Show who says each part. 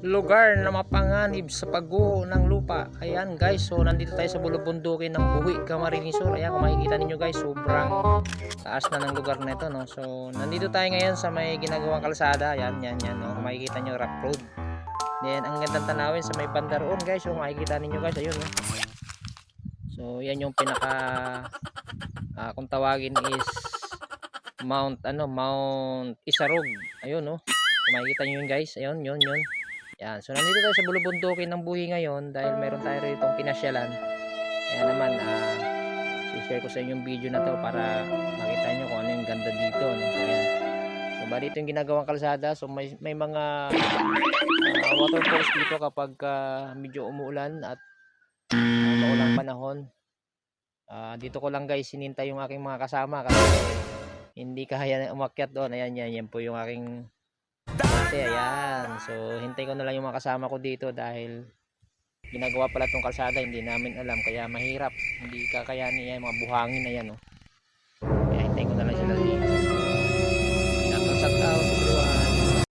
Speaker 1: lugar na mapanganib sa pagguho ng lupa. Ayan guys, so nandito tayo sa bulubundukin ng Buhi, Camarines Sur. Ayan kung makikita ninyo guys, sobrang taas na ng lugar na ito. No? So nandito tayo ngayon sa may ginagawang kalsada. Ayan, yan, yan. No? Kung makikita nyo, rock road. Then ang gandang tanawin sa may banda guys. So makikita ninyo guys, ayun. No? So yan yung pinaka, ah, kung tawagin is Mount, ano, Mount Isarog. Ayun no. Kung makikita nyo yun guys, ayun, yun, yun. Yan. So nandito tayo sa bulubundukin ng buhi ngayon dahil meron tayo rito pinasyalan. Kaya naman ah share ko sa inyo yung video na to para makita nyo kung ano yung ganda dito. No? So yan. So bali ito yung ginagawang kalsada. So may, may mga ah, waterfalls dito kapag ah, medyo umuulan at uh, maulang panahon. Ah, dito ko lang guys sinintay yung aking mga kasama kasi hindi kaya umakyat doon. Ayan yan, yan po yung aking Ate, ayan. So, hintay ko na lang yung mga kasama ko dito dahil ginagawa pala tong kalsada, hindi namin alam. Kaya mahirap. Hindi kakayanin yan, mga buhangin na yan. Oh.